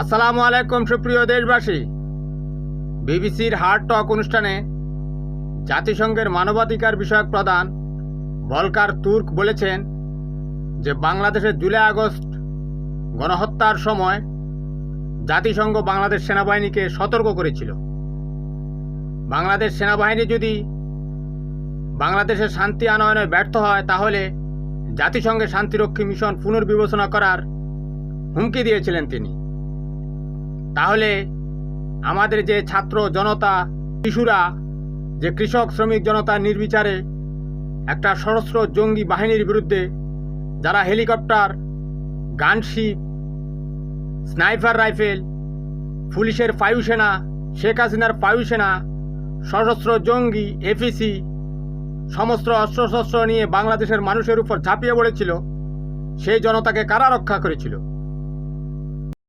আসসালামু আলাইকুম সুপ্রিয় দেশবাসী। বিবিসির হার্ট টক অনুষ্ঠানে জাতিসংঘের মানবাধিকার বিষয়ক প্রধান ভলকার তুর্ক বলেছেন যে বাংলাদেশের জুলাই আগস্ট গণহত্যার সময় জাতিসংঘ বাংলাদেশ সেনাবাহিনীকে সতর্ক করেছিল। বাংলাদেশ সেনাবাহিনী যদি বাংলাদেশের শান্তি আনয়নে ব্যর্থ হয়, তাহলে জাতিসংঘের শান্তিরক্ষী মিশন পুনর্বিবেচনা করার হুমকি দিয়েছিলেন তিনি। তাহলে আমাদের যে ছাত্র জনতা, শিশুরা, যে কৃষক, শ্রমিক জনতা নির্বিচারে একটা সশস্ত্র জঙ্গি বাহিনীর বিরুদ্ধে যারা হেলিকপ্টার, গানশিপ, স্নাইপার রাইফেল, পুলিশের বায়ুসেনা শেখ হাসিনার বায়ুসেনা সশস্ত্র জঙ্গি এফিসি সমস্ত অস্ত্রশস্ত্র নিয়ে বাংলাদেশের মানুষের উপর ঝাঁপিয়ে পড়েছিল, সেই জনতাকে কারা রক্ষা করেছিল?